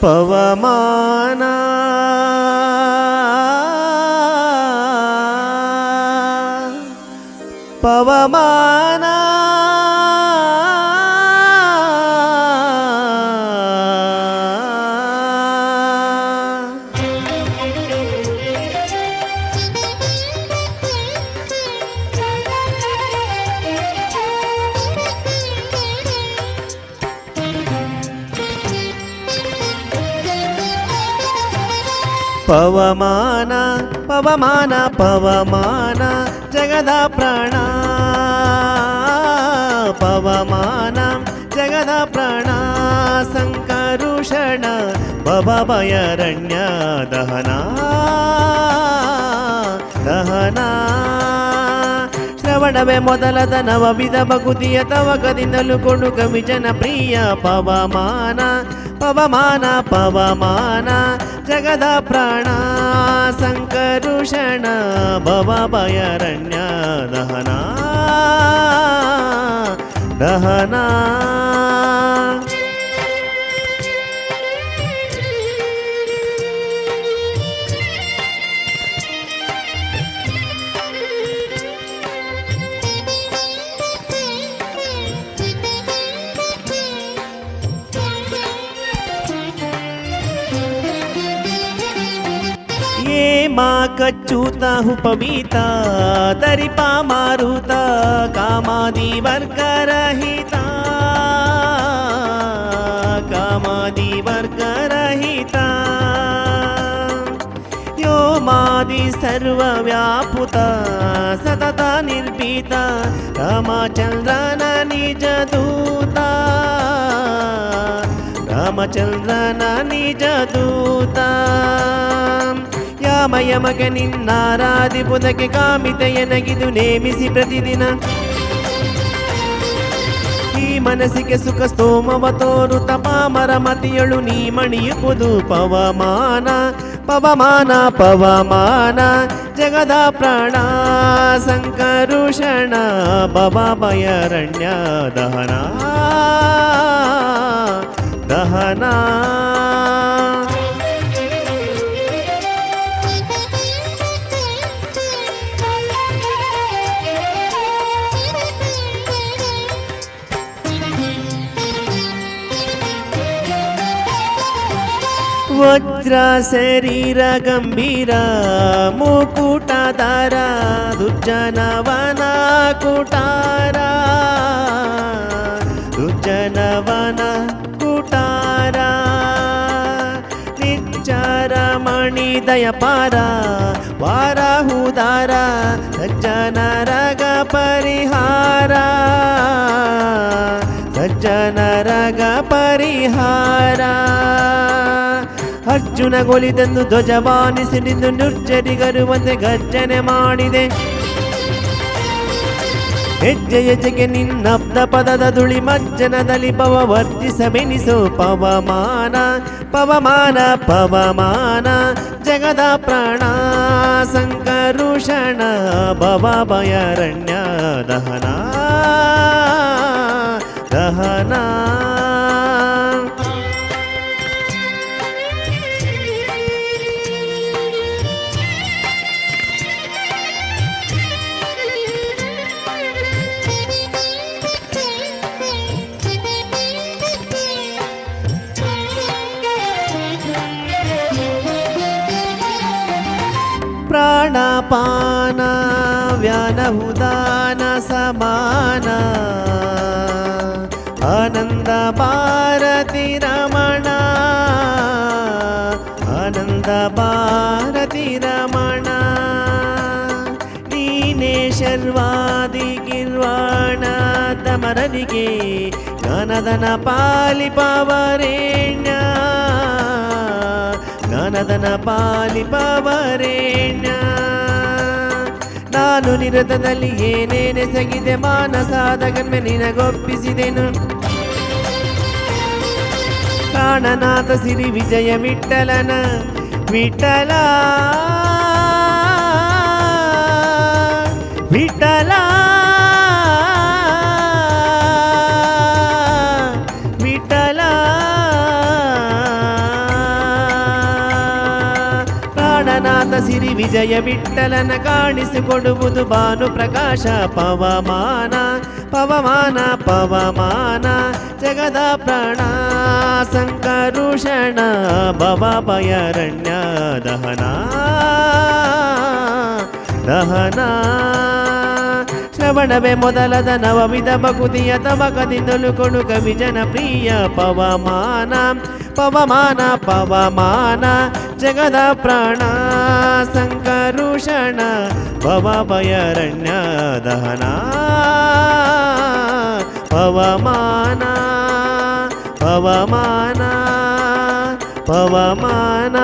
பவமான. பவமான पवमान पवमान पवमान जगदा प्राणा। पवमान जगदा पवमानं सङ्करुषण भवभयरण्य दहना। दहना। ಶ್ರವಣವೇ ಮೊದಲದ ನವವಿಧ ಬಗುದಿಯ ತವಕದಿಂದಲೂ ಕೊಡು ಕವಿ ಜನಪ್ರಿಯ ಪವಮಾನ ಪವಮಾನ ಪವಮಾನ, ಜಗದ ಪ್ರಾಣ ಸಂಕರುಷಣ ಭವ ಭಯರಣ್ಯ ದಹನ ದಹನ. माँ कच्चूता हूँ पबीता दरिपा मारूता, कामादी वर्ग रहिता कामादी वर्ग रहिता यो मादि सर्वव्यापुता सतता निर्पीता दूता। निजदूता निज दूता। ದೂತ ಯಾಮಯಮಗ ನಿನ್ನಾರಾಧಿಪುದಕ್ಕೆ ಕಾಮಿತೆಯನಗಿದು ನೇಮಿಸಿ ಪ್ರತಿದಿನ ಈ ಮನಸ್ಸಿಗೆ ಸುಖ ಸ್ತೋಮವ ತೋರು ತಪಾಮರ ಮತಿಯಳು ನೀ ಮಣಿಯುವುದು ಪವಮಾನ ಪವಮಾನ ಪವಮಾನ ಜಗದ ಪ್ರಾಣ ಸಂಕರುಷಣ ಭವ ಭಯರಣ್ಯ ದಹನ ದಹನ ವಜ್ರ ಶರೀರ ಗಂಭೀರ ಮುಕುಟದಾರ ದುರ್ಜನವನ ಕುಟಾರ ದುರ್ಜನವನ ಕುಟಾರ ನಿಚ್ಚರ ಮಣಿ ದಯಪಾರ ವಾರಾಹುದಾರ ಸಜ್ಜನರಗ ಪರಿಹಾರ ಅರ್ಜುನ ಗೊಲಿದೆಂದು ಧ್ವಜವಾನಿಸಿ ನಿಂದು ನಿರ್ಜರಿಗರುವಂತೆ ಗರ್ಜನೆ ಮಾಡಿದೆ. ಹೆಜ್ಜೆ ಹೆಜ್ಜೆಗೆ ನಿನ್ನಬ್ದ ಪದದ ದುಳಿ ಮಜ್ಜನದಲ್ಲಿ ಪವ ವರ್ಜಿಸಬೆನಿಸು ಪವಮಾನ ಪವಮಾನ ಪವಮಾನ, ಜಗದ ಪ್ರಾಣ, ಸಂಕರುಷಣ, ಭವ ಭಯರಣ್ಯ ದಹನ. ಪ್ರಾಣಪಾನ ವ್ಯಾನಹುದಾನ ಸಮಾನ. ಆನಂದ ಭಾರತಿ ರಮಣ. ಆನಂದ ಭಾರತಿ ರಮಣ. ನೀನೇ ಶರ್ವಾದಿ ಗಿರ್ವಾಣ, ತಮರನಿಗೆ ಜ್ಞಾನದನ ಪಾಲಿಪವರೇಣ್ಯ. ಜ್ಞಾನದನ ಪಾಲಿಪವರೇಣ್ಯ. ನಾನು ನಿರತದಲ್ಲಿ ಏನೇನೆಸಗಿದೆ ಮಾನಸಾದ ಗನ್ಮೆ ನಿನಗೊಪ್ಪಿಸಿದೆನು. ಪ್ರಾಣನಾಥ ಸಿರಿ ವಿಜಯ ವಿಠಲನ ವಿಠಲ ವಿಠಲ ವಿಠಲ. ಸಿರಿ ವಿಜಯ ವಿಠಲನ ಕಾಣಿಸಿಕೊಡುವುದು ಭಾನು ಪ್ರಕಾಶ ಪವಮಾನ ಪವಮಾನ ಪವಮಾನ ಜಗದ ಪ್ರಾಣ ಸಂಕರುಷಣ ಭವ ಭಯರಣ್ಯ ದಹನ ದಹನ ಶ್ರವಣವೇ ಮೊದಲದ ನವವಿಧ ಬಕುತಿಯ ತವಕದಿಂದಲೂ ಕೊಡು ಕವಿ ಜನಪ್ರಿಯ ಪವಮಾನ ಪವಮಾನ ಪವಮಾನ ಜಗದ ಪ್ರಾಣ ಸಂಕರುಷಣ ಭವ ಭಯರಣ್ಯ ದಹನ ಪವಮಾನ ಪವಮಾನ ಪವಮಾನ